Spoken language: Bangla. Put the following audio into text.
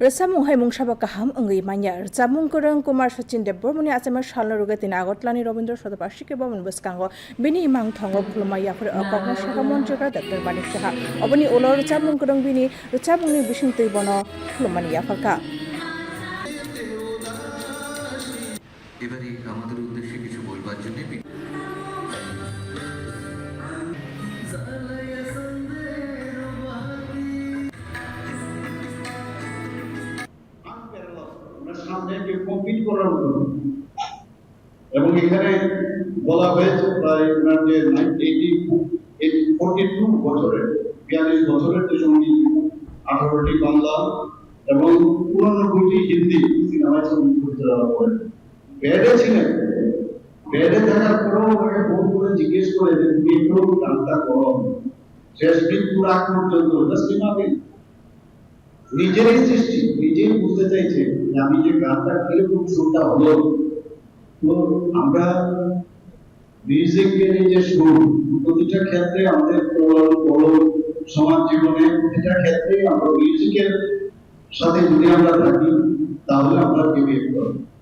Resamung hai mungsaba kaham ongei manya recamung korang Kumar Sachin Debormani achama salna ruga tin Agotlani Robindra Sodapashike Bomon Buskango bini imang thongo phulmaya phur akokna shaka monjoga Dr. Banik Saha obani ulo recamung korang bini recamungni bising tui bono phulmani yafaka এবারে আমাদের উদ্দেশ্যে কিছু বলবার জন্য কমপ্লিট করার মতো। এবং এখানে বলা হয়েছে প্রায় বছরের বিয়াল্লিশ বছরের যে সংগীত, আঠারোটি বাংলা এবং হিন্দি সিনেমায় সংগীত পরিচালনা করেন বেডে ছিলেন। বেডে থাকার পরেও ফোন করে জিজ্ঞেস করে যে তুমি একটু গানটা করো। শেষ পর্যন্ত ইমাজিন নিজেরই সৃষ্টি, নিজেই বুঝতে চাইছে যে আমি যে গানটা কীরকম সুরটা হলো তো আমরা মিউজিকের যে সুর, প্রতিটা ক্ষেত্রে আমাদের প্রবল বড় সমাজ জীবনে প্রতিটা ক্ষেত্রে আমরা মিউজিকের সাথে যদি আমরা থাকি, তাহলে আমরা কেউ করব।